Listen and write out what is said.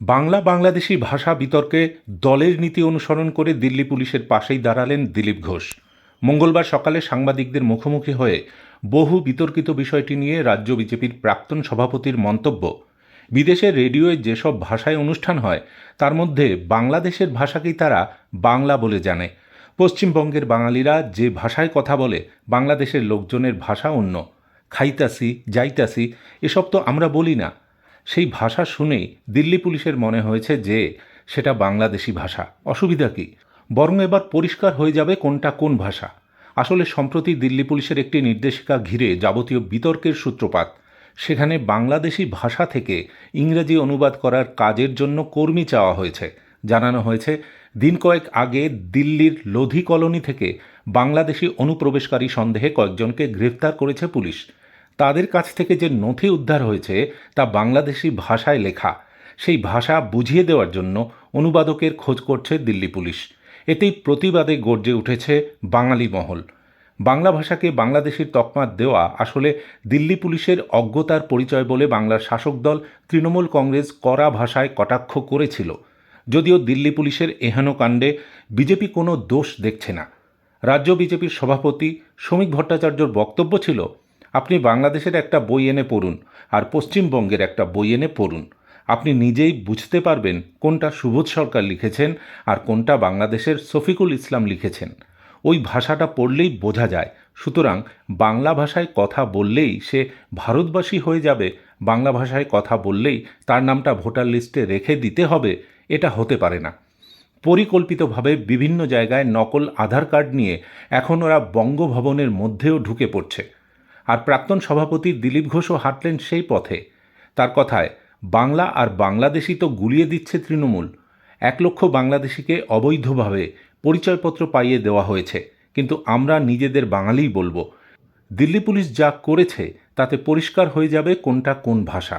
বাংলা বাংলাদেশি ভাষা বিতর্কে দলের নীতি অনুসরণ করে দিল্লি পুলিশের পাশেই দাঁড়ালেন দিলীপ ঘোষ। মঙ্গলবার সকালে সাংবাদিকদের মুখোমুখি হয়ে বহু বিতর্কিত বিষয়টি নিয়ে রাজ্য বিজেপির প্রাক্তন সভাপতির মন্তব্য। বিদেশে রেডিওয় যেসব ভাষায় অনুষ্ঠান হয়, তার মধ্যে বাংলাদেশের ভাষাকেই তারা বাংলা বলে জানে। পশ্চিমবঙ্গের বাঙালিরা যে ভাষায় কথা বলে, বাংলাদেশের লোকজনের ভাষা অন্য। খাইতাসি, যাইতাসি, এসব তো আমরা বলি না। সেই ভাষা শুনেই দিল্লি পুলিশের মনে হয়েছে যে সেটা বাংলাদেশি ভাষা। অসুবিধা কী? বরং এবার পরিষ্কার হয়ে যাবে কোনটা কোন ভাষা। আসলে সম্প্রতি দিল্লি পুলিশের একটি নির্দেশিকা ঘিরে যাবতীয় বিতর্কের সূত্রপাত। সেখানে বাংলাদেশি ভাষা থেকে ইংরেজি অনুবাদ করার কাজের জন্য কর্মী চাওয়া হয়েছে। জানানো হয়েছে, দিন কয়েক আগে দিল্লির লোধি কলোনি থেকে বাংলাদেশি অনুপ্রবেশকারী সন্দেহে কয়েকজনকে গ্রেফতার করেছে পুলিশ। তাদের কাছ থেকে যে নথি উদ্ধার হয়েছে তা বাংলাদেশি ভাষায় লেখা। সেই ভাষা বুঝিয়ে দেওয়ার জন্য অনুবাদকের খোঁজ করছে দিল্লি পুলিশ। এতেই প্রতিবাদে গর্জে উঠেছে বাঙালি মহল। বাংলা ভাষাকে বাংলাদেশের তকমা দেওয়া আসলে দিল্লি পুলিশের অজ্ঞতার পরিচয় বলে বাংলার শাসক দল তৃণমূল কংগ্রেস কড়া ভাষায় কটাক্ষ করেছিল। যদিও দিল্লি পুলিশের এহেন কাণ্ডে বিজেপি কোনো দোষ দেখছে না। রাজ্য বিজেপির সভাপতি শ্রমিক ভট্টাচার্যর বক্তব্য ছিল আপনি বাংলাদেশের একটা বই এনে পড়ুন আর পশ্চিমবঙ্গের একটা বই এনে পড়ুন। আপনি নিজেই বুঝতে পারবেন কোনটা সুবোধ সরকার লিখেছেন আর কোনটা বাংলাদেশের শফিকুল ইসলাম লিখেছেন। ওই ভাষাটা পড়লেই বোঝা যায়। সুতরাং বাংলা ভাষায় কথা বললেই সে ভারতবাসী হয়ে যাবে। বাংলা ভাষায় কথা বললেই তার নামটা ভোটার লিস্টে রেখে দিতে হবে, এটা হতে পারে না। পরিকল্পিতভাবে বিভিন্ন জায়গায় নকল আধার কার্ড নিয়ে এখন ওরা বঙ্গভবনের মধ্যেও ঢুকে পড়ছে। আর প্রাক্তন সভাপতি দিলীপ ঘোষও হাঁটলেন সেই পথে। তার কথায়, বাংলা আর বাংলাদেশি তো গুলিয়ে দিচ্ছে তৃণমূল। এক লক্ষ বাংলাদেশিকে অবৈধভাবে পরিচয়পত্র পাইয়ে দেওয়া হয়েছে, কিন্তু আমরা নিজেদের বাঙালিই বলব। দিল্লি পুলিশ যা করেছে, তাতে পরিষ্কার হয়ে যাবে কোনটা কোন ভাষা।